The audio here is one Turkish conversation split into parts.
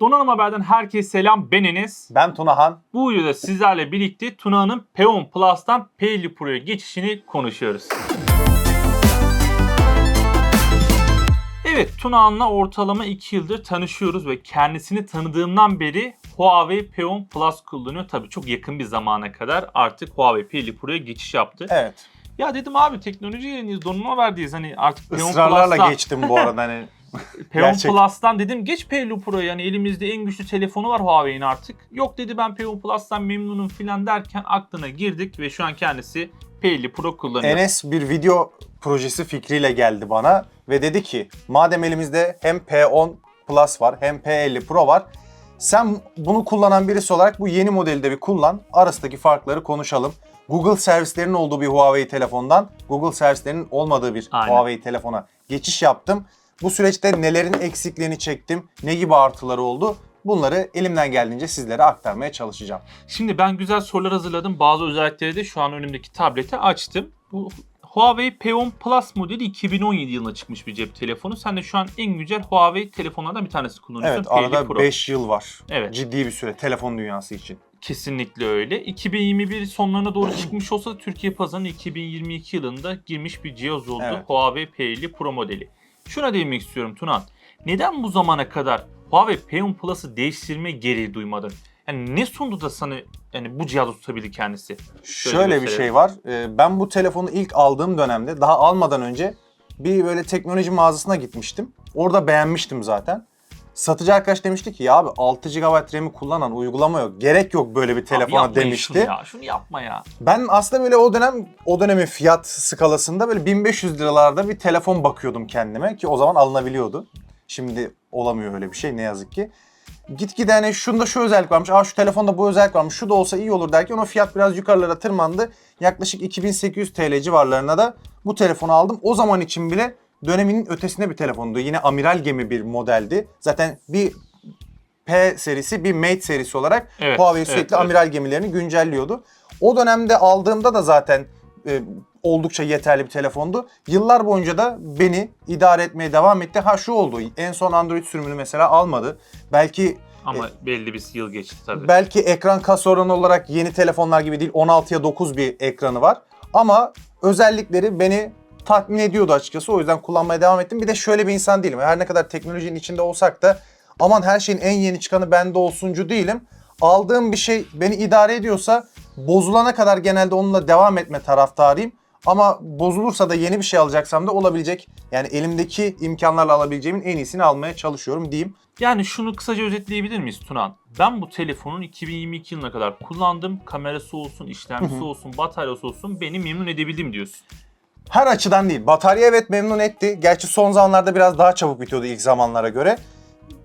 Donanım Haber'den herkese selam. Ben Enes. Ben Tunahan. Bu videoda sizlerle birlikte Tuna'nın P10 Plus'tan P50 Pro'ya geçişini konuşuyoruz. Evet, Tuna'nla ortalama 2 yıldır tanışıyoruz ve kendisini tanıdığımdan beri Huawei P10 Plus kullanıyor. Tabii çok yakın bir zamana kadar artık Huawei P50 Pro'ya geçiş yaptı. Evet. Ya dedim abi teknoloji yayınıyız, donanım haberdeyiz. Hani artık P10 Israrlarla Plus'tan- geçtim bu arada hani. P10 Gerçek. Plus'tan dedim geç P50 Pro yani elimizde en güçlü telefonu var Huawei'nin artık. Yok dedi ben P10 Plus'tan memnunum filan derken aklına girdik ve şu an kendisi P50 Pro kullanıyor. Enes bir video projesi fikriyle geldi bana ve dedi ki madem elimizde hem P10 Plus var hem P50 Pro var sen bunu kullanan birisi olarak bu yeni modeli de bir kullan. Arasındaki farkları konuşalım. Google servislerinin olduğu bir Huawei telefondan Google servislerinin olmadığı bir Aynen. Huawei telefona geçiş yaptım. Bu süreçte nelerin eksikliğini çektim, ne gibi artıları oldu bunları elimden geldiğince sizlere aktarmaya çalışacağım. Şimdi ben güzel sorular hazırladım. Bazı özellikleri de şu an önümdeki tablete açtım. Bu Huawei P10 Plus modeli 2017 yılında çıkmış bir cep telefonu. Sen de şu an en güncel Huawei telefonlardan bir tanesi kullanıyorsun. Evet P50 arada Pro. 5 yıl var. Evet. Ciddi bir süre telefon dünyası için. Kesinlikle öyle. 2021 sonlarına doğru çıkmış olsa da Türkiye pazarına 2022 yılında girmiş bir cihaz oldu. Evet. Huawei P50 Pro modeli. Şuna değinmek istiyorum Tunan. Neden bu zamana kadar Huawei P10 Plus'ı değiştirme gereği duymadın? Yani ne sundu da sana yani bu cihazı tutabildi kendisi? Şöyle, bir gösterelim. şey var. Ee, Ben bu telefonu ilk aldığım dönemde daha almadan önce bir böyle teknoloji mağazasına gitmiştim. Orada beğenmiştim zaten. Satıcı arkadaş demişti ki ya abi 6 GB RAM'i kullanan uygulama yok. Gerek yok böyle bir Abi telefona yapmayın demişti. Şunu, ya, şunu yapma ya. Ben aslında böyle o dönem o dönemin fiyat skalasında böyle 1500 liralarda bir telefon bakıyordum kendime ki o zaman alınabiliyordu. Şimdi olamıyor öyle bir şey ne yazık ki. Gitgide hani şunda şu özellik varmış, aa şu telefonda bu özellik varmış, şu da olsa iyi olur derken o fiyat biraz yukarılara tırmandı. Yaklaşık 2800 TL civarlarına da bu telefonu aldım. O zaman için bile döneminin ötesinde bir telefondu. Yine amiral gemi bir modeldi. Zaten bir P serisi bir Mate serisi olarak Evet, Huawei evet, sürekli evet. amiral gemilerini güncelliyordu. O dönemde aldığımda da zaten e, oldukça yeterli bir telefondu. Yıllar boyunca da beni idare etmeye devam etti. Ha şu oldu. En son Android sürümünü mesela almadı. Belki Ama belli bir yıl geçti tabii. belki ekran kas oranı olarak yeni telefonlar gibi değil 16'ya 9 bir ekranı var. Ama özellikleri beni tatmin ediyordu açıkçası. O yüzden kullanmaya devam ettim. Bir de şöyle bir insan değilim. Her ne kadar teknolojinin içinde olsak da aman her şeyin en yeni çıkanı bende olsuncu değilim. Aldığım bir şey beni idare ediyorsa bozulana kadar genelde onunla devam etme taraftarıyım. Ama bozulursa da yeni bir şey alacaksam da olabilecek. Yani elimdeki imkanlarla alabileceğimin en iyisini almaya çalışıyorum diyeyim. Yani şunu kısaca özetleyebilir miyiz Tunan? Ben bu telefonun 2022 yılına kadar kullandım. Kamerası olsun, işlemcisi olsun, bataryası olsun beni memnun edebildim diyorsun. Her açıdan değil. Batarya evet memnun etti. Gerçi son zamanlarda biraz daha çabuk bitiyordu ilk zamanlara göre.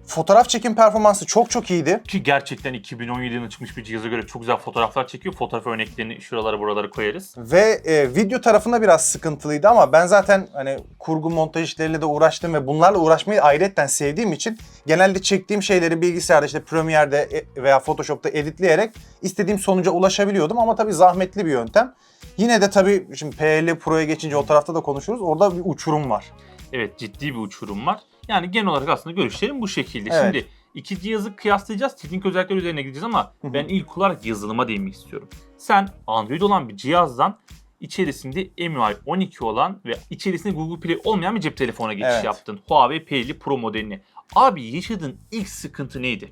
Fotoğraf çekim performansı çok çok iyiydi. Ki gerçekten 2017 yılında çıkmış bir cihaza göre çok güzel fotoğraflar çekiyor. Fotoğraf örneklerini şuralara buralara koyarız. Ve e, video tarafında biraz sıkıntılıydı ama ben zaten hani kurgu montaj işleriyle de uğraştım ve bunlarla uğraşmayı ayrıyetten sevdiğim için genelde çektiğim şeyleri bilgisayarda işte Premiere'de e- veya Photoshop'ta editleyerek istediğim sonuca ulaşabiliyordum ama tabii zahmetli bir yöntem. Yine de tabii şimdi P50 Pro'ya geçince o tarafta da konuşuruz. Orada bir uçurum var. Evet ciddi bir uçurum var. Yani genel olarak aslında görüşlerim bu şekilde. Evet. Şimdi iki cihazı kıyaslayacağız. Teknik özellikler üzerine gideceğiz ama Hı hı. ben ilk olarak yazılıma değinmek istiyorum. Sen Android olan bir cihazdan içerisinde MIUI 12 olan ve içerisinde Google Play olmayan bir cep telefona geçiş Evet. yaptın. Huawei P50 Pro modelini. Abi yaşadığın ilk sıkıntı neydi?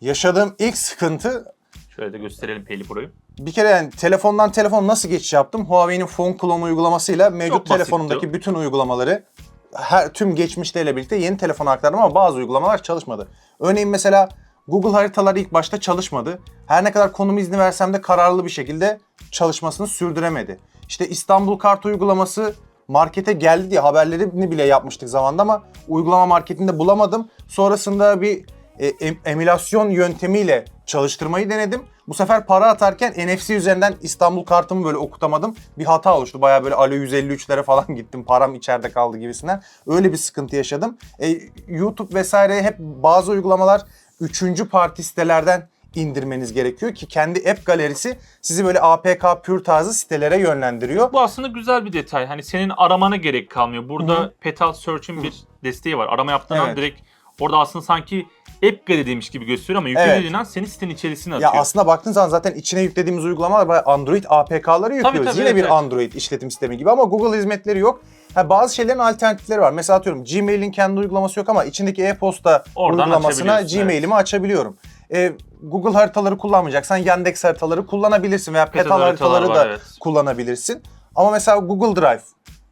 Yaşadığım ilk sıkıntı Şöyle de gösterelim P50 Pro'yu. Bir kere yani telefondan telefon nasıl geçiş yaptım? Huawei'nin Phone Clone uygulamasıyla mevcut telefonumdaki bütün uygulamaları her tüm geçmişleriyle birlikte yeni telefona aktardım ama bazı uygulamalar çalışmadı. Örneğin mesela Google haritalar ilk başta çalışmadı. Her ne kadar konum izni versem de kararlı bir şekilde çalışmasını sürdüremedi. İşte İstanbul Kart uygulaması markete geldi diye haberlerini bile yapmıştık zamanda ama uygulama marketinde bulamadım. Sonrasında bir e, em- emülasyon yöntemiyle çalıştırmayı denedim. Bu sefer para atarken NFC üzerinden İstanbul kartımı böyle okutamadım. Bir hata oluştu. Bayağı böyle alo 153'lere falan gittim. Param içeride kaldı gibisinden. Öyle bir sıkıntı yaşadım. E, YouTube vesaire hep bazı uygulamalar üçüncü parti sitelerden indirmeniz gerekiyor ki kendi app galerisi sizi böyle APK pür tarzı sitelere yönlendiriyor. Bu aslında güzel bir detay. Hani senin aramana gerek kalmıyor. Burada Hı hı. Petal Search'in bir desteği var. Arama yaptığın an Evet. direkt orada aslında sanki app demiş gibi gösteriyor ama yüklediğin Evet. an seni sitenin içerisine Ya atıyor. aslında baktığın zaman zaten içine yüklediğimiz uygulamalar bayağı Android APK'ları yüklüyoruz. tabii, Yine evet, bir evet. Android işletim sistemi gibi ama Google hizmetleri yok. Ha, bazı şeylerin alternatifleri var. Mesela atıyorum Gmail'in kendi uygulaması yok ama içindeki e-posta Oradan uygulamasına Gmail'imi açabiliyorum. E, Google haritaları kullanmayacaksan Yandex haritaları kullanabilirsin veya Petal Petal haritalar haritaları var, da evet. kullanabilirsin. Ama mesela Google Drive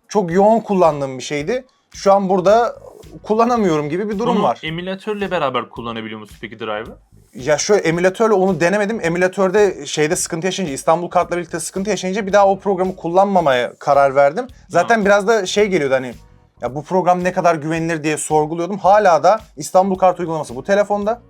çok yoğun kullandığım bir şeydi. Şu an burada kullanamıyorum gibi bir durum Bunu var. emülatörle beraber kullanabiliyor musun peki Drive'ı? Ya şöyle emülatörle onu denemedim. Emülatörde şeyde sıkıntı yaşayınca, İstanbul kartla birlikte sıkıntı yaşayınca bir daha o programı kullanmamaya karar verdim. Zaten biraz da şey geliyordu hani ya bu program ne kadar güvenilir diye sorguluyordum. Hala da İstanbul kart uygulaması bu telefonda.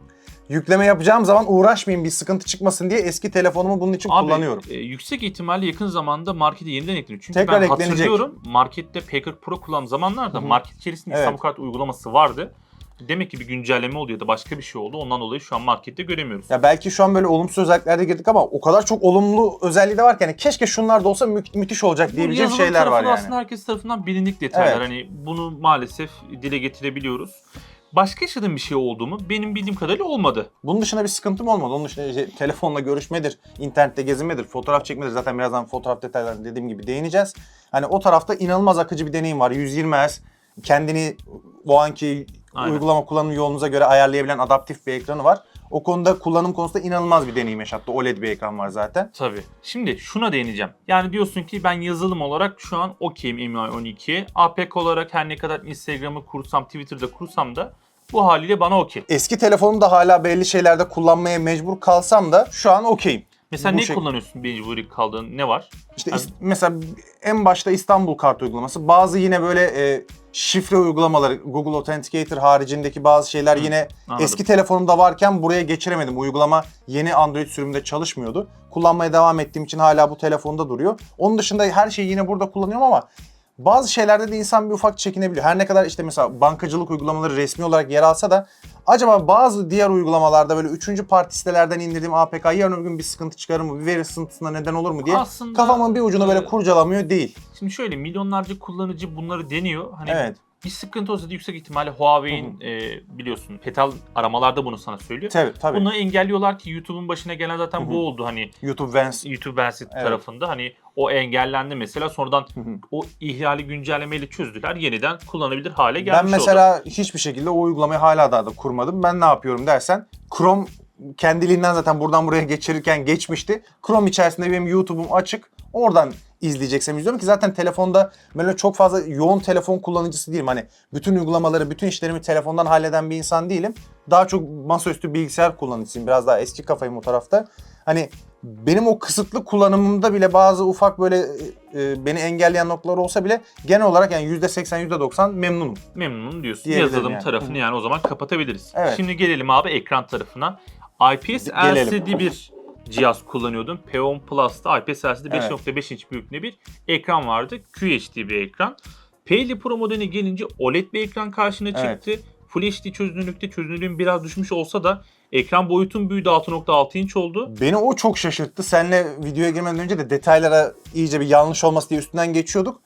Yükleme yapacağım zaman uğraşmayayım bir sıkıntı çıkmasın diye eski telefonumu bunun için Abi, kullanıyorum. e, yüksek ihtimalle yakın zamanda markete yeniden ekleniyor. Çünkü Tekrar ben eklenecek. hatırlıyorum markette P40 Pro kullandığım zamanlarda Hı hı. market içerisinde Evet. Kart uygulaması vardı. Demek ki bir güncelleme oldu ya da başka bir şey oldu. Ondan dolayı şu an markette göremiyoruz. Ya belki şu an böyle olumsuz özelliklerde girdik ama o kadar çok olumlu özelliği de var ki hani keşke şunlar da olsa mü- müthiş olacak diyebileceğim şeyler var yani. aslında herkes tarafından bilindik detaylar. Evet. Hani bunu maalesef dile getirebiliyoruz. Başka yaşadığım bir şey oldu mu? Benim bildiğim kadarıyla olmadı. Bunun dışında bir sıkıntım olmadı. Onun dışında işte telefonla görüşmedir, internette gezinmedir, fotoğraf çekmedir. Zaten birazdan fotoğraf detaylarına dediğim gibi değineceğiz. Hani o tarafta inanılmaz akıcı bir deneyim var. 120 Hz kendini o anki Aynen. uygulama kullanım yolunuza göre ayarlayabilen adaptif bir ekranı var. O konuda kullanım konusunda inanılmaz bir deneyim yaşattı. OLED bir ekran var zaten. Tabii. Şimdi şuna değineceğim. Yani diyorsun ki ben yazılım olarak şu an okeyim MIUI 12'ye. APK olarak her ne kadar Instagram'ı kursam, Twitter'da kursam da bu haliyle bana okey. Eski telefonumda hala belli şeylerde kullanmaya mecbur kalsam da şu an okeyim. Mesela Bu ne şey- kullanıyorsun mecburi kaldığın ne var? İşte is- mesela en başta İstanbul kart uygulaması. Bazı yine böyle e, şifre uygulamaları Google Authenticator haricindeki bazı şeyler yine anladım. eski telefonumda varken buraya geçiremedim. Uygulama yeni Android sürümünde çalışmıyordu. Kullanmaya devam ettiğim için hala bu telefonda duruyor. Onun dışında her şeyi yine burada kullanıyorum ama bazı şeylerde de insan bir ufak çekinebiliyor. Her ne kadar işte mesela bankacılık uygulamaları resmi olarak yer alsa da acaba bazı diğer uygulamalarda böyle üçüncü parti sitelerden indirdiğim APK yarın öbür gün bir sıkıntı çıkarır mı? Bir veri sızıntısına neden olur mu diye Aslında, kafamın bir ucunu böyle e, kurcalamıyor değil. Şimdi şöyle milyonlarca kullanıcı bunları deniyor. Hani Evet. Bir sıkıntı olsa da yüksek ihtimalle Huawei'in e, biliyorsun Petal aramalarda bunu sana söylüyor. Tabii tabii. Bunu engelliyorlar ki YouTube'un başına gelen zaten Hı hı. bu oldu hani YouTube Vans. YouTube Vancet Evet. tarafında hani o engellendi mesela sonradan Hı hı. o ihlali güncellemeyle çözdüler yeniden kullanabilir hale gelmiş Ben oldu. mesela hiçbir şekilde o uygulamayı hala daha da kurmadım. Ben ne yapıyorum dersen Chrome kendiliğinden zaten buradan buraya geçirirken geçmişti. Chrome içerisinde benim YouTube'um açık. Oradan izleyeceksem izliyorum ki zaten telefonda böyle çok fazla yoğun telefon kullanıcısı değilim. Hani bütün uygulamaları, bütün işlerimi telefondan halleden bir insan değilim. Daha çok masaüstü bilgisayar kullanıcısıyım. Biraz daha eski kafayım o tarafta. Hani benim o kısıtlı kullanımımda bile bazı ufak böyle e, beni engelleyen noktalar olsa bile genel olarak yani %80 %90 memnunum. memnunum diyorsun. Diyebilirim Yazılım yani. tarafını yani o zaman kapatabiliriz. Evet. Şimdi gelelim abi ekran tarafına. IPS Gelelim. LCD bir cihaz kullanıyordum. P10 Plus'ta IPS LCD Evet. 5.5 inç büyüklüğünde bir ekran vardı. QHD bir ekran. P50 Pro modeline gelince OLED bir ekran karşına Evet. çıktı. Full HD çözünürlükte çözünürlüğün biraz düşmüş olsa da ekran boyutun büyüdü 6.6 inç oldu. Beni o çok şaşırttı. Seninle videoya girmeden önce de detaylara iyice bir yanlış olması diye üstünden geçiyorduk.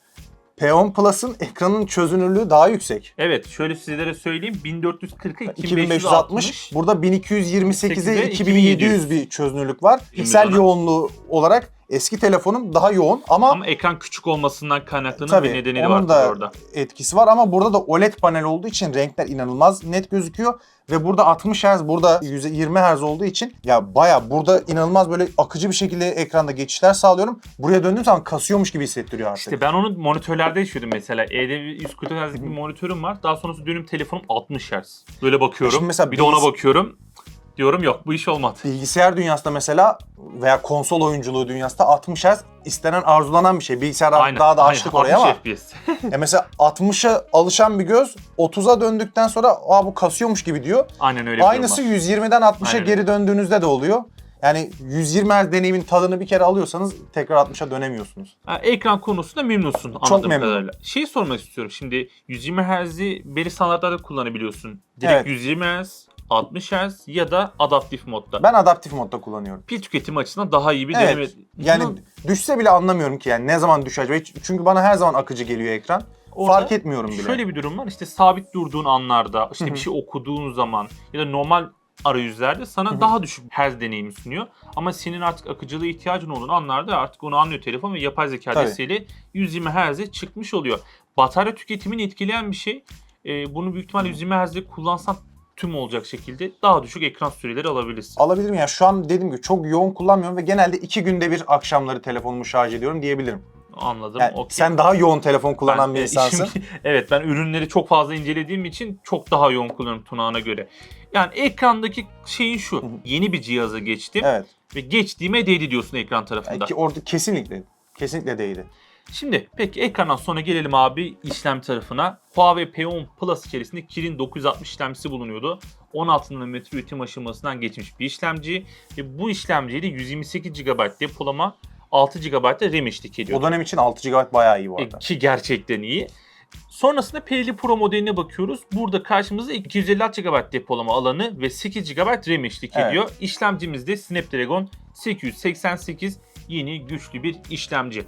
P10 Plus'ın ekranın çözünürlüğü daha yüksek. Evet şöyle sizlere söyleyeyim 1440'a 2560. 2560. Burada 1228'e 8'e 2700 bir çözünürlük var. Piksel yoğunluğu olarak eski telefonum daha yoğun ama, Ama ekran küçük olmasından kaynaklanan tabii bir nedeni onun var da orada. etkisi var ama burada da OLED panel olduğu için renkler inanılmaz net gözüküyor ve burada 60 Hz burada 120 Hz olduğu için ya baya burada inanılmaz böyle akıcı bir şekilde ekranda geçişler sağlıyorum. Buraya döndüğüm zaman kasıyormuş gibi hissettiriyor artık. İşte ben onu monitörlerde yaşıyordum mesela. E'de 140 Hz'lik bir monitörüm var. Daha sonrası dönüm telefonum 60 Hz. Böyle bakıyorum. Şimdi mesela bir de ona bakıyorum. Diyorum yok bu iş olmadı. Bilgisayar dünyasında mesela veya konsol oyunculuğu dünyasında 60 Hz istenen arzulanan bir şey. Bilgisayar daha da açtık oraya ama 60 FPS. ya mesela 60'a alışan bir göz 30'a döndükten sonra Aa, bu kasıyormuş gibi diyor. Aynen öyle Aynısı durum var. 120'den 60'a Aynen geri döndüğünüzde de oluyor. Yani 120 Hz deneyimin tadını bir kere alıyorsanız tekrar 60'a dönemiyorsunuz. Ha, ekran konusunda memnunsun anladığım memnunum. kadarıyla. Şeyi sormak istiyorum şimdi 120 Hz'i belli standartlarda kullanabiliyorsun. Direkt Evet. 120 Hz, 60 Hz ya da adaptif modda. Ben adaptif modda kullanıyorum. Pil tüketimi açısından daha iyi bir Evet. deneme. Yani düşse bile anlamıyorum ki yani ne zaman düşer. Hiç- Çünkü bana her zaman akıcı geliyor ekran. Orada fark etmiyorum bile. Şöyle bir durum var. İşte sabit durduğun anlarda, işte Hı bir şey okuduğun zaman ya da normal arayüzlerde sana Hı hı. daha düşük herz deneyimi sunuyor. Ama senin artık akıcılığa ihtiyacın olduğun anlarda artık onu anlıyor telefon ve yapay zeka Tabii. desteğiyle 120 Hz'e çıkmış oluyor. Batarya tüketimini etkileyen bir şey. Ee, bunu büyük ihtimalle 120 Hz'de kullansan tüm olacak şekilde daha düşük ekran süreleri alabilirsin. Alabilirim ya şu an dediğim gibi çok yoğun kullanmıyorum ve genelde iki günde bir akşamları telefonumu şarj ediyorum diyebilirim. Anladım. Yani okey. Sen daha yoğun telefon kullanan Ben, bir e, insansın. şimdi- evet ben ürünleri çok fazla incelediğim için çok daha yoğun kullanıyorum Tunağan'a göre. Yani ekrandaki şeyin şu. Yeni bir cihaza geçtim evet. ve geçtiğime değdi diyorsun ekran Yani tarafında. ki orada kesinlikle kesinlikle değdi. Şimdi peki ekrandan sonra gelelim abi işlem tarafına. Huawei P10 Plus içerisinde Kirin 960 işlemcisi bulunuyordu. 16 nanometre üretim aşamasından geçmiş bir işlemci ve bu işlemciyle 128 GB depolama 6 GB da RAM eşlik ediyor. O dönem için 6 GB bayağı iyi bu E, arada. Ki gerçekten iyi. Sonrasında P50 Pro modeline bakıyoruz. Burada karşımıza 256 GB depolama alanı ve 8 GB RAM eşlik Evet. ediyor. İşlemcimizde Snapdragon 888 yeni güçlü bir işlemci.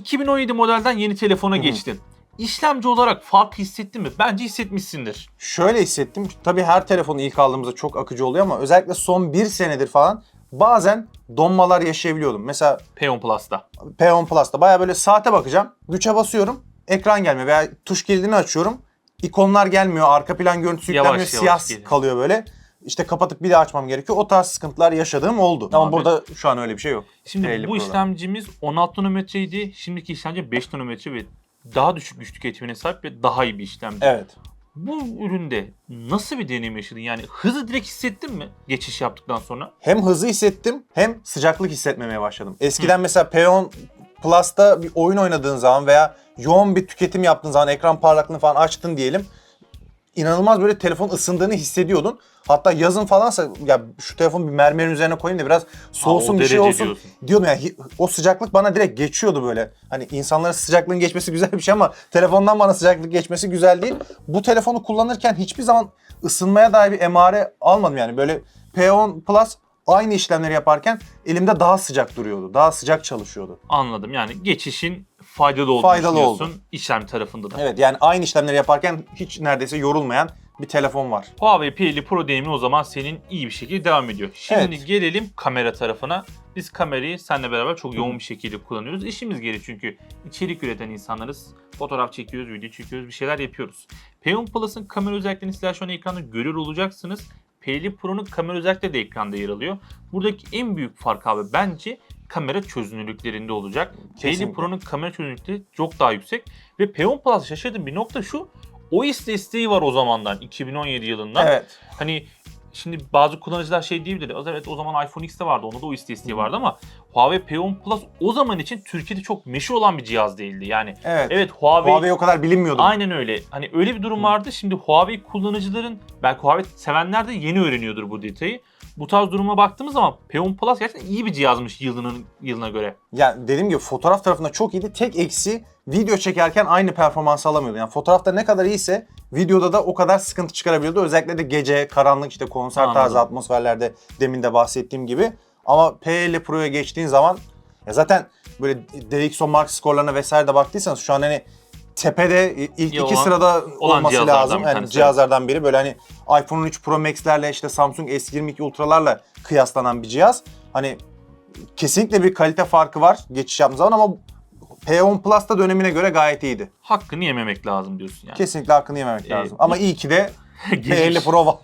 2017 modelden yeni telefona Hı hı. geçtin. İşlemci olarak fark hissettin mi? Bence hissetmişsindir. Şöyle hissettim. Tabii her telefonu ilk aldığımızda çok akıcı oluyor ama özellikle son bir senedir falan bazen donmalar yaşayabiliyordum. Mesela P10 Plus'ta. P10 Plus'ta baya böyle saate bakacağım. Güçe basıyorum. Ekran gelmiyor veya tuş kilidini açıyorum. ikonlar gelmiyor. Arka plan görüntüsü yüklenmiyor. Siyah kalıyor böyle. İşte kapatıp bir daha açmam gerekiyor. O tarz sıkıntılar yaşadığım oldu. Ama Abi- burada şu an öyle bir şey yok. Şimdi P50 bu Pro'da. işlemcimiz 16 nanometreydi. Şimdiki işlemci 5 nanometre ve daha düşük güç tüketimine sahip ve daha iyi bir işlemci. Evet. Bu üründe nasıl bir deneyim yaşadın? Yani hızı direkt hissettin mi geçiş yaptıktan sonra? Hem hızı hissettim hem sıcaklık hissetmemeye başladım. Eskiden mesela P10 Plus'ta bir oyun oynadığın zaman veya yoğun bir tüketim yaptığın zaman ekran parlaklığını falan açtın diyelim. İnanılmaz böyle telefon ısındığını hissediyordun. Hatta yazın falansa ya şu telefonu bir mermerin üzerine koyayım da biraz soğusun bir şey derece olsun diyorsun. diyordum hi- o sıcaklık bana direkt geçiyordu böyle. Hani insanların sıcaklığın geçmesi güzel bir şey ama telefondan bana sıcaklık geçmesi güzel değil. Bu telefonu kullanırken hiçbir zaman ısınmaya dair bir emare almadım yani böyle P10 Plus aynı işlemleri yaparken elimde daha sıcak duruyordu. Daha sıcak çalışıyordu. Anladım. Yani geçişin faydalı olduğunu Faydalı düşünüyorsun oldu. işlem tarafında da. Evet yani aynı işlemleri yaparken hiç neredeyse yorulmayan bir telefon var. Huawei P50 Pro deneyimin o zaman senin iyi bir şekilde devam ediyor. Şimdi Evet. gelelim kamera tarafına. Biz kamerayı seninle beraber çok yoğun bir şekilde kullanıyoruz. İşimiz gereği çünkü içerik üreten insanlarız. Fotoğraf çekiyoruz, video çekiyoruz, bir şeyler yapıyoruz. P10 Plus'ın kamera özelliklerini sizler şu an ekranda görüyor olacaksınız. P50 Pro'nun kamera özellikleri de ekranda yer alıyor. Buradaki en büyük fark abi bence kamera çözünürlüklerinde olacak. P50 Kesinlikle. Pro'nun kamera çözünürlükleri çok daha yüksek. Ve P10 Plus şaşırdığım bir nokta şu. OIS desteği var o zamandan 2017 yılından. Evet. Hani şimdi bazı kullanıcılar şey diyebilir. Evet o zaman iPhone X'te vardı. Onda da OIS desteği vardı ama Huawei P10 Plus o zaman için Türkiye'de çok meşhur olan bir cihaz değildi. Yani Evet. evet Huawei, Huawei o kadar bilinmiyordu. aynen öyle. Hani öyle bir durum vardı. Şimdi Huawei kullanıcıların belki Huawei sevenler de yeni öğreniyordur bu detayı. Bu tarz duruma baktığımız zaman P10 Plus gerçekten iyi bir cihazmış yılının yılına göre. Ya dediğim gibi fotoğraf tarafında çok iyiydi. Tek eksi video çekerken aynı performansı alamıyordu. Yani fotoğrafta ne kadar iyiyse videoda da o kadar sıkıntı çıkarabiliyordu. Özellikle de gece, karanlık işte konser Anladım. tarzı atmosferlerde demin de bahsettiğim gibi. Ama P50 Pro'ya geçtiğin zaman ya zaten böyle DxO Mark skorlarına vesaire de baktıysanız şu an hani tepede ilk Ya iki olan- sırada olan olması lazım. bir Yani tanesi, cihazlardan biri böyle hani iPhone 13 Pro Max'lerle işte Samsung S22 Ultra'larla kıyaslanan bir cihaz. Hani kesinlikle bir kalite farkı var geçiş yaptığım zaman ama P10 Plus da dönemine göre gayet iyiydi. Hakkını yememek lazım diyorsun yani. Kesinlikle hakkını yememek Ee, lazım. Ama iyi ki de Geçmiş. P50 Pro var.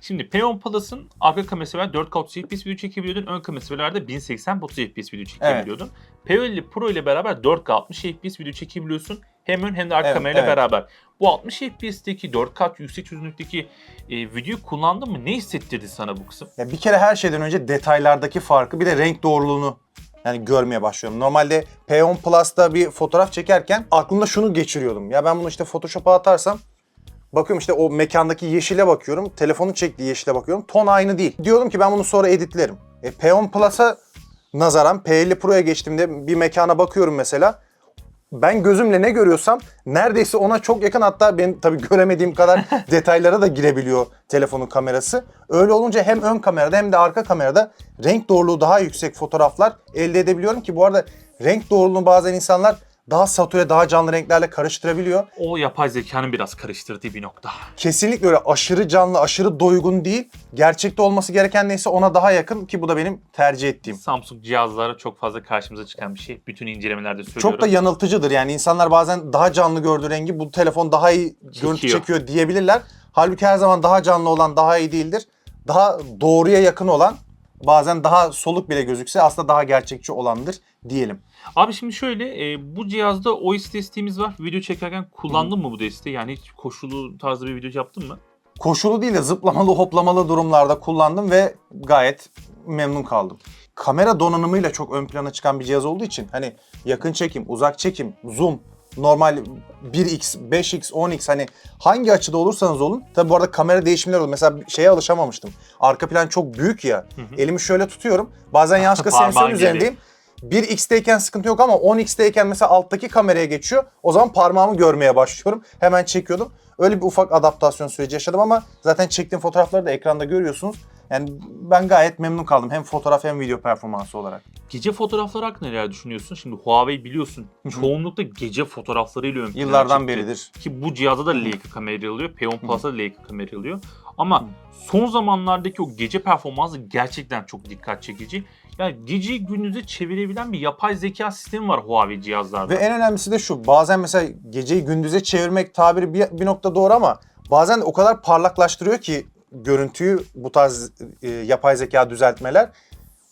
Şimdi P10 Plus'ın arka kamerası var 4K 30 FPS video çekebiliyordun. Ön kamerası var da 1080 30 FPS video çekebiliyordun. P50 Pro ile beraber 4K 60 FPS video çekebiliyorsun. Hem ön hem de arka Evet, kamerayla evet. beraber. Bu 60 FPS'teki 4K yüksek çözünürlükteki e, videoyu kullandın mı? Ne hissettirdi sana bu kısım? Ya bir kere her şeyden önce detaylardaki farkı bir de renk doğruluğunu yani görmeye başlıyorum. Normalde P10 Plus'ta bir fotoğraf çekerken aklımda şunu geçiriyordum. Ya ben bunu işte Photoshop'a atarsam bakıyorum işte o mekandaki yeşile bakıyorum. Telefonun çektiği yeşile bakıyorum. Ton aynı değil. Diyordum ki ben bunu sonra editlerim. E, P10 Plus'a nazaran P50 Pro'ya geçtiğimde bir mekana bakıyorum mesela. Ben gözümle ne görüyorsam neredeyse ona çok yakın hatta ben tabii göremediğim kadar detaylara da girebiliyor telefonun kamerası. Öyle olunca hem ön kamerada hem de arka kamerada renk doğruluğu daha yüksek fotoğraflar elde edebiliyorum ki bu arada renk doğruluğunu bazen insanlar daha satüre, daha canlı renklerle karıştırabiliyor. O yapay zekanın biraz karıştırdığı bir nokta. Kesinlikle öyle aşırı canlı, aşırı doygun değil. Gerçekte olması gereken neyse ona daha yakın ki bu da benim tercih ettiğim. Samsung cihazlara çok fazla karşımıza çıkan bir şey. Bütün incelemelerde söylüyorum. Çok da yanıltıcıdır yani insanlar bazen daha canlı gördüğü rengi bu telefon daha iyi görüntü Çekiyor. çekiyor diyebilirler. Halbuki her zaman daha canlı olan daha iyi değildir. Daha doğruya yakın olan bazen daha soluk bile gözükse aslında daha gerçekçi olandır diyelim. Abi şimdi şöyle e, bu cihazda OIS desteğimiz var. Video çekerken kullandın mı bu desteği? Yani hiç koşulu tarzda bir video yaptın mı? Koşulu değil de zıplamalı hoplamalı durumlarda kullandım ve gayet memnun kaldım. Kamera donanımıyla çok ön plana çıkan bir cihaz olduğu için hani yakın çekim, uzak çekim, zoom, normal 1x, 5x, 10x hani hangi açıda olursanız olun. Tabi bu arada kamera değişimleri oluyor. Mesela şeye alışamamıştım. Arka plan çok büyük ya. Elimi şöyle tutuyorum. Bazen yanlışlıkla sensörün üzerindeyim. 1x'teyken sıkıntı yok ama 10x'teyken mesela alttaki kameraya geçiyor. O zaman parmağımı görmeye başlıyorum. Hemen çekiyordum. Öyle bir ufak adaptasyon süreci yaşadım ama zaten çektiğim fotoğrafları da ekranda görüyorsunuz. Yani ben gayet memnun kaldım hem fotoğraf hem video performansı olarak. Gece fotoğrafları hakkında neler düşünüyorsun? Şimdi Huawei biliyorsun çoğunlukla gece fotoğraflarıyla ön plana Yıllardan çıktı. beridir. Ki bu cihazda da Leica kamera alıyor. P10 Plus'ta da Leica kamera alıyor. Ama son zamanlardaki o gece performansı gerçekten çok dikkat çekici. Yani geceyi gündüze çevirebilen bir yapay zeka sistemi var Huawei cihazlarda. Ve en önemlisi de şu. Bazen mesela geceyi gündüze çevirmek tabiri bir, bir nokta doğru ama bazen o kadar parlaklaştırıyor ki görüntüyü bu tarz e, yapay zeka düzeltmeler.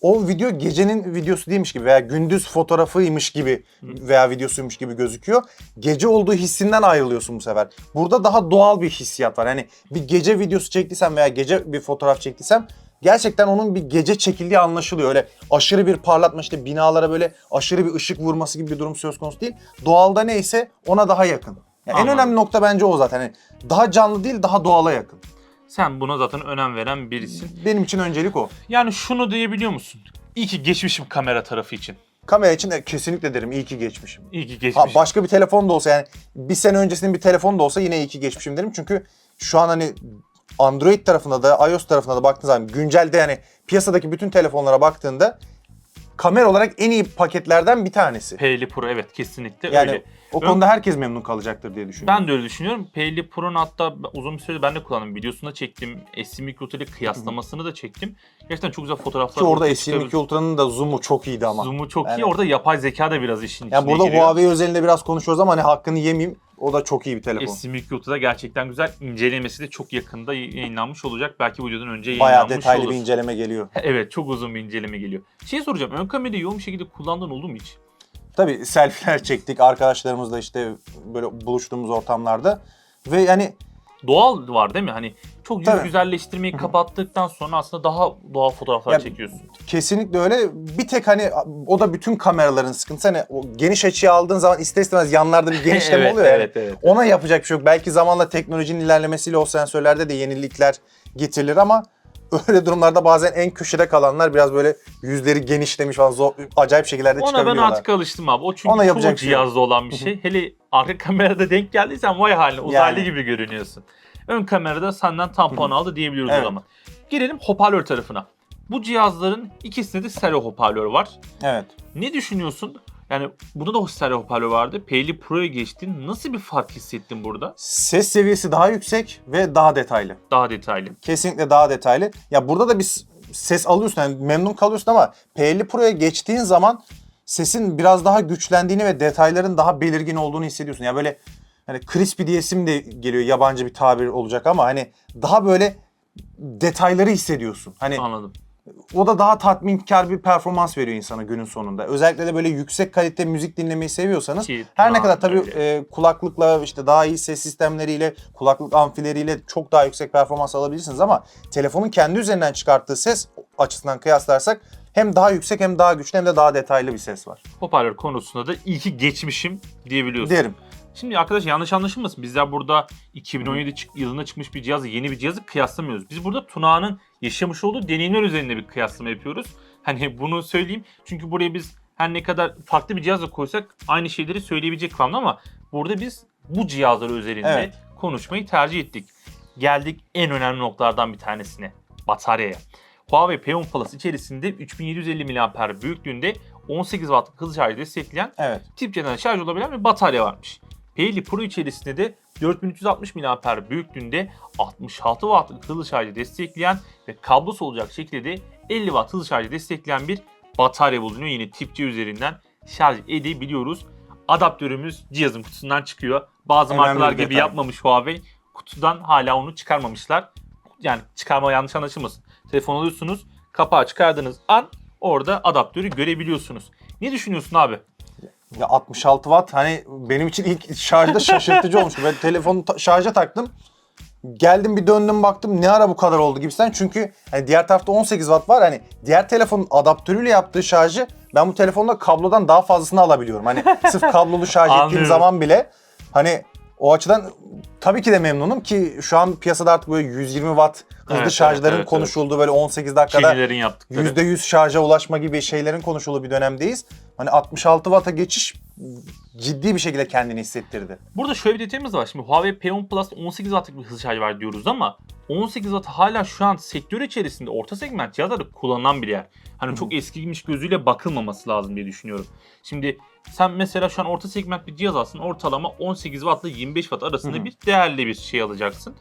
O video gecenin videosu değilmiş gibi veya gündüz fotoğrafıymış gibi veya videosuymuş gibi gözüküyor. Gece olduğu hissinden ayrılıyorsun bu sefer. Burada daha doğal bir hissiyat var. Yani bir gece videosu çektiysem veya gece bir fotoğraf çektiysem gerçekten onun bir gece çekildiği anlaşılıyor. Öyle aşırı bir parlatma işte binalara böyle aşırı bir ışık vurması gibi bir durum söz konusu değil. Doğalda neyse ona daha yakın. Yani en Anladım. önemli nokta bence o zaten. Yani daha canlı değil daha doğala yakın. Sen buna zaten önem veren birisin. Benim için öncelik o. Yani şunu diyebiliyor musun? İyi ki geçmişim kamera tarafı için. Kamera için de kesinlikle derim iyi ki geçmişim. İyi ki Ha, geçmişim. başka bir telefon da olsa yani bir sene öncesinin bir telefon da olsa yine iyi ki geçmişim derim. Çünkü şu an hani Android tarafında da iOS tarafında da baktığınız zaman güncelde yani piyasadaki bütün telefonlara baktığında kamera olarak en iyi paketlerden bir tanesi. P50 Pro evet kesinlikle Yani öyle. o Ön- konuda herkes memnun kalacaktır diye düşünüyorum. Ben de öyle düşünüyorum. P50 Pro'nun hatta uzun bir süre ben de kullandım. Videosunu da çektim. S22 ile kıyaslamasını da çektim. Gerçekten çok güzel fotoğraflar. Ki orada ortaya S22 çıkıyor. Ultra'nın da zoom'u çok iyiydi ama. Zoom'u çok Yani- iyi. Orada yapay zeka da biraz işin Yani içine burada giriyor. Huawei özelinde biraz konuşuyoruz ama hani hakkını yemeyeyim. O da çok iyi bir telefon. S22 Ultra'da gerçekten güzel. İncelemesi de çok yakında yayınlanmış olacak. Belki videodan önce Bayağı yayınlanmış detaylı olur. bir inceleme geliyor. Evet çok uzun bir inceleme geliyor. Şey soracağım. Ön kamerayı yoğun bir şekilde kullandığın oldu mu hiç? Tabii selfie'ler çektik arkadaşlarımızla işte böyle buluştuğumuz ortamlarda. Ve yani Doğal var değil mi? Hani çok yüz Tabii. güzelleştirmeyi kapattıktan sonra aslında daha doğal fotoğraflar Ya- çekiyorsun. Kesinlikle öyle. Bir tek hani o da bütün kameraların sıkıntısı. Hani o geniş açıya aldığın zaman ister istemez yanlarda bir genişleme Evet, oluyor yani. evet, evet. Ona yapacak bir şey yok. Belki zamanla teknolojinin ilerlemesiyle o sensörlerde de yenilikler getirilir ama öyle durumlarda bazen en köşede kalanlar biraz böyle yüzleri genişlemiş falan zor, acayip şekillerde Ona ben çıkabiliyorlar. artık alıştım abi. O çünkü Ona yapacak şey cihazda olan bir şey. Hele arka kamerada denk geldiysen vay haline uzaylı Yani. gibi görünüyorsun. Ön kamerada senden tam puan aldı diyebiliyoruz Evet. o zaman. Gelelim hoparlör tarafına. Bu cihazların ikisinde de stereo hoparlör var. Evet. Ne düşünüyorsun? Yani bunda da stereo hoparlör vardı. P50 Pro'ya geçtin. Nasıl bir fark hissettin burada? Ses seviyesi daha yüksek ve daha detaylı. Daha detaylı. Kesinlikle daha detaylı. Ya burada da bir ses alıyorsun yani memnun kalıyorsun ama P50 Pro'ya geçtiğin zaman sesin biraz daha güçlendiğini ve detayların daha belirgin olduğunu hissediyorsun. Ya böyle hani crispy diyesim de geliyor yabancı bir tabir olacak ama hani daha böyle detayları hissediyorsun. Hani Anladım. O da daha tatminkar bir performans veriyor insana günün sonunda. Özellikle de böyle yüksek kalite müzik dinlemeyi seviyorsanız Ki her ne kadar tabii e, kulaklıkla işte daha iyi ses sistemleriyle, kulaklık amfileriyle çok daha yüksek performans alabilirsiniz ama telefonun kendi üzerinden çıkarttığı ses açısından kıyaslarsak hem daha yüksek hem daha güçlü hem de daha detaylı bir ses var. Hoparlör konusunda da iyi ki geçmişim diyebiliyorsun. Derim. Şimdi arkadaş yanlış anlaşılmasın. Bizler burada 2017 çık- yılında çıkmış bir cihazı, yeni bir cihazı kıyaslamıyoruz. Biz burada Tuna'nın yaşamış olduğu deneyimler üzerinde bir kıyaslama yapıyoruz. Hani bunu söyleyeyim. Çünkü buraya biz her ne kadar farklı bir cihazla koysak aynı şeyleri söyleyebilecek kıvamda ama burada biz bu cihazlar üzerinde Evet. konuşmayı tercih ettik. Geldik en önemli noktalardan bir tanesine. Bataryaya. Huawei P10 Plus içerisinde 3750 mAh büyüklüğünde 18 wattlık hızlı şarjı destekleyen Evet. tip C'den şarj olabilen bir batarya varmış. P50 Pro içerisinde de 4360 mAh büyüklüğünde 66 wattlık hızlı şarjı destekleyen ve kablosu olacak şekilde de 50 watt hızlı şarjı destekleyen bir batarya bulunuyor. Yine tip C üzerinden şarj edebiliyoruz. Adaptörümüz cihazın kutusundan çıkıyor. Bazı Önemli markalar gibi detay. yapmamış Huawei. Kutudan hala onu çıkarmamışlar. Yani çıkarma yanlış anlaşılmasın. Telefon alıyorsunuz, kapağı çıkardığınız an orada adaptörü görebiliyorsunuz. Ne düşünüyorsun abi? Ya 66 watt hani benim için ilk şarjda şaşırtıcı olmuştu. Ben telefonu ta- şarja taktım. Geldim bir döndüm baktım ne ara bu kadar oldu gibisinden. Çünkü hani diğer tarafta 18 watt var. Hani diğer telefonun adaptörüyle yaptığı şarjı ben bu telefonda kablodan daha fazlasını alabiliyorum. Hani sırf kablolu şarj ettiğim Anlıyorum. zaman bile hani o açıdan tabii ki de memnunum ki şu an piyasada artık böyle 120 watt hızlı Evet, şarjların evet, evet, konuşulduğu böyle 18 dakikada Çinlilerin yaptıkları. %100 şarja ulaşma gibi şeylerin konuşulduğu bir dönemdeyiz. Hani 66 Watt'a geçiş ciddi bir şekilde kendini hissettirdi. Burada şöyle bir detayımız var. Şimdi Huawei P10 Plus 18 wattlık bir hızlı şarj var diyoruz ama 18 watt hala şu an sektör içerisinde orta segment cihazlarda kullanılan bir yer. Hani çok eskimiş gözüyle bakılmaması lazım diye düşünüyorum. Şimdi sen mesela şu an orta segment bir cihaz alsın ortalama 18 watt ile 25 watt arasında Hı hı. bir değerli bir şey alacaksın.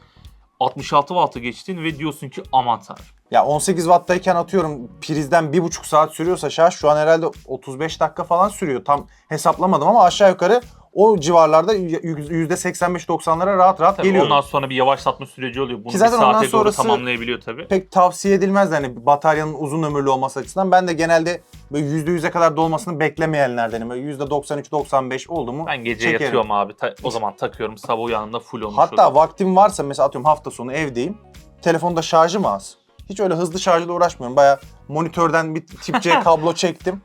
66 watt'a geçtin ve diyorsun ki aman tanrım. Ya 18 Watt'tayken atıyorum prizden 1,5 saat sürüyorsa şarj şu an herhalde 35 dakika falan sürüyor. Tam hesaplamadım ama aşağı yukarı o civarlarda %85-90'lara rahat rahat Tabii geliyor. ondan sonra bir yavaşlatma süreci oluyor. Bunu Ki zaten bir saate ondan doğru sonrası- tamamlayabiliyor tabii. Pek tavsiye edilmez de hani bataryanın uzun ömürlü olması açısından. Ben de genelde böyle %100'e kadar dolmasını beklemeyenlerdenim. Böyle %93-95 oldu mu Ben gece çekerim. yatıyorum abi. Ta- o zaman takıyorum. Sabah uyandığımda full olmuş Hatta oluyor. vaktim varsa mesela atıyorum hafta sonu evdeyim. Telefonda şarjım az. Hiç öyle hızlı şarjla uğraşmıyorum. Baya monitörden bir tip C kablo çektim.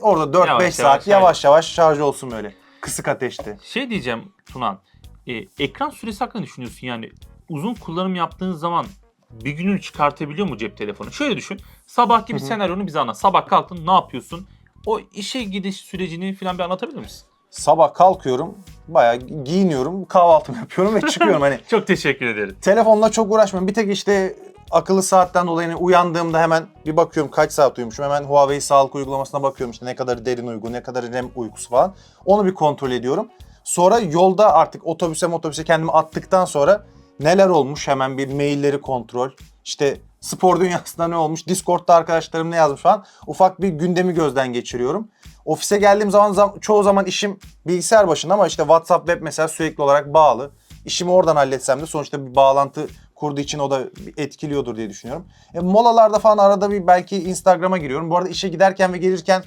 Orada 4-5 Yavaş saat yavaş, yavaş yavaş şarj olsun böyle. Kısık ateşte. Şey diyeceğim Tunan. e, ekran süresi hakkında düşünüyorsun yani? Uzun kullanım yaptığın zaman bir gününü çıkartabiliyor mu cep telefonu? Şöyle düşün. Sabahki bir senaryonu bize anlat. Sabah kalktın ne yapıyorsun? O işe gidiş sürecini falan bir anlatabilir misin? Sabah kalkıyorum. Baya giyiniyorum. Kahvaltımı yapıyorum ve çıkıyorum. Hani Çok teşekkür ederim. telefonla çok uğraşmıyorum. Bir tek işte akıllı saatten dolayı hani uyandığımda hemen bir bakıyorum kaç saat uyumuşum. Hemen Huawei sağlık uygulamasına bakıyorum işte ne kadar derin uyku, ne kadar REM uykusu falan. Onu bir kontrol ediyorum. Sonra yolda artık otobüse otobüse kendimi attıktan sonra neler olmuş hemen bir mailleri kontrol. İşte spor dünyasında ne olmuş, Discord'da arkadaşlarım ne yazmış falan. Ufak bir gündemi gözden geçiriyorum. Ofise geldiğim zaman zam- çoğu zaman işim bilgisayar başında ama işte WhatsApp web mesela sürekli olarak bağlı. İşimi oradan halletsem de sonuçta bir bağlantı kurduğu için o da etkiliyordur diye düşünüyorum. E, molalarda falan arada bir belki Instagram'a giriyorum. Bu arada işe giderken ve gelirken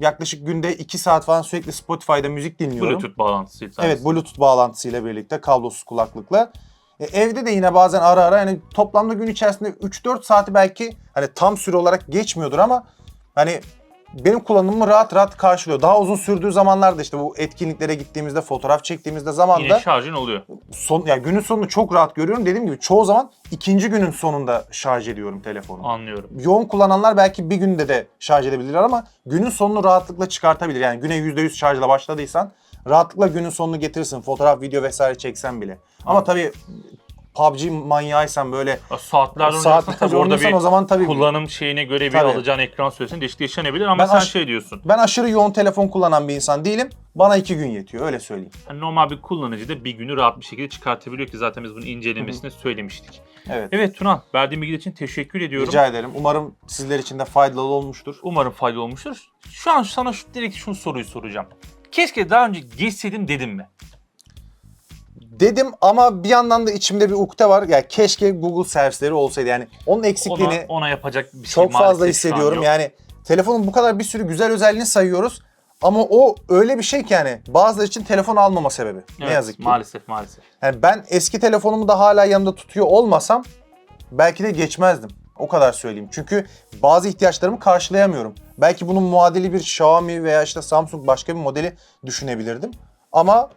yaklaşık günde 2 saat falan sürekli Spotify'da müzik dinliyorum. Bluetooth bağlantısı. Evet Bluetooth bağlantısıyla birlikte kablosuz kulaklıkla. E, evde de yine bazen ara ara yani toplamda gün içerisinde 3-4 saati belki hani tam süre olarak geçmiyordur ama hani benim kullanımımı rahat rahat karşılıyor. Daha uzun sürdüğü zamanlarda işte bu etkinliklere gittiğimizde, fotoğraf çektiğimizde zamanda Yine şarjın oluyor. son ya günün sonunu çok rahat görüyorum. Dediğim gibi çoğu zaman ikinci günün sonunda şarj ediyorum telefonu. Anlıyorum. Yoğun kullananlar belki bir günde de şarj edebilirler ama günün sonunu rahatlıkla çıkartabilir. Yani güne %100 şarjla başladıysan rahatlıkla günün sonunu getirirsin. Fotoğraf, video vesaire çeksen bile. Ama tabii PUBG manyağıysan böyle Ya Saatlerden saatlerce tabii orada oynuyorsan bir o zaman tabii kullanım şeyine göre bir Tabii. alacağın ekran süresinin değişikliği yaşanabilir ama Ben sen aş- şey diyorsun. ben aşırı yoğun telefon kullanan bir insan değilim. Bana iki gün yetiyor öyle söyleyeyim. Yani normal bir kullanıcı da bir günü rahat bir şekilde çıkartabiliyor ki zaten biz bunun incelemesini söylemiştik. Evet. Evet Tunan, verdiğin bilgi için teşekkür ediyorum. Rica ederim. Umarım sizler için de faydalı olmuştur. Umarım faydalı olmuştur. Şu an sana şu, direkt şu soruyu soracağım. Keşke daha önce geçseydim dedim mi? Dedim ama bir yandan da içimde bir ukde var. Ya keşke Google servisleri olsaydı. Yani onun eksikliğini Ona, ona yapacak bir şey çok fazla hissediyorum. Yani telefonun bu kadar bir sürü güzel özelliğini sayıyoruz. Ama o öyle bir şey ki yani bazıları için telefon almama sebebi. ne Evet, yazık ki. Maalesef maalesef. Yani ben eski telefonumu da hala yanımda tutuyor olmasam belki de geçmezdim. O kadar söyleyeyim. Çünkü bazı ihtiyaçlarımı karşılayamıyorum. Belki bunun muadili bir Xiaomi veya işte Samsung başka bir modeli düşünebilirdim. Ama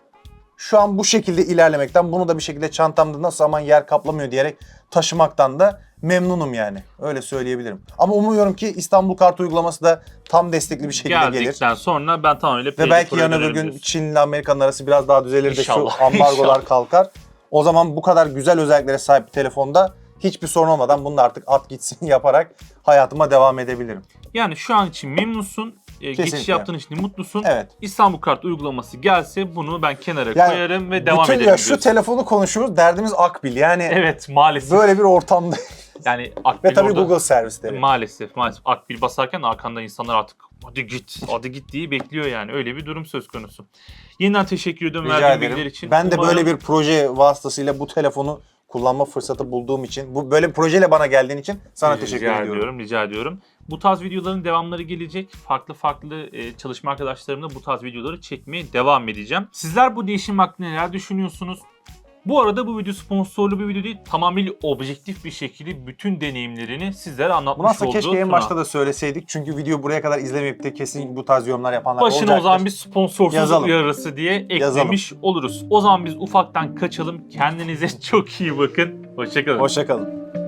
şu an bu şekilde ilerlemekten, bunu da bir şekilde çantamda nasıl aman yer kaplamıyor diyerek taşımaktan da memnunum yani. Öyle söyleyebilirim. Ama umuyorum ki İstanbul Kart uygulaması da tam destekli bir şekilde gelir. Geldikten sonra ben tamamıyla Ve belki yarın öbür gün diyorsun. Çin ile Amerika'nın arası biraz daha düzelir de İnşallah, şu ambargolar inşallah. kalkar. O zaman bu kadar güzel özelliklere sahip bir telefonda hiçbir sorun olmadan bunu da artık at gitsin yaparak hayatıma devam edebilirim. Yani şu an için memnunsun. Geçiş Kesinlikle. yaptığın için mutlusun. Evet. İstanbul Kart uygulaması gelse bunu ben kenara Yani koyarım ve devam Bütün ederim. ya şu diyorsun. telefonu konuşuyoruz. Derdimiz Akbil. Yani Evet maalesef. böyle bir ortamda Yani Akbil ve tabii orada- Google servisleri. Maalesef maalesef Akbil basarken arkanda insanlar artık hadi git hadi git diye bekliyor yani öyle bir durum söz konusu. Yeniden teşekkür ediyorum Rica verdiğin bilgiler için. Ben de Umarım- böyle bir proje vasıtasıyla bu telefonu kullanma fırsatı bulduğum için, bu böyle bir projeyle bana geldiğin için sana rica teşekkür ediyorum. Rica ediyorum. Bu tarz videoların devamları gelecek. Farklı farklı e, çalışma arkadaşlarımla bu tarz videoları çekmeye devam edeceğim. Sizler bu değişim hakkında neler düşünüyorsunuz? Bu arada bu video sponsorlu bir video değil. Tamamıyla objektif bir şekilde bütün deneyimlerini sizlere Bunu anlatmış aslında olduğu keşke en başta da söyleseydik. Çünkü video buraya kadar izlemeyip de kesin bu tarz yorumlar yapanlar Başına olacaktır. o zaman bir sponsorsuz Yazalım. uyarısı diye eklemiş Yazalım. oluruz. O zaman biz ufaktan kaçalım. Kendinize çok iyi bakın. Hoşçakalın. Hoşçakalın.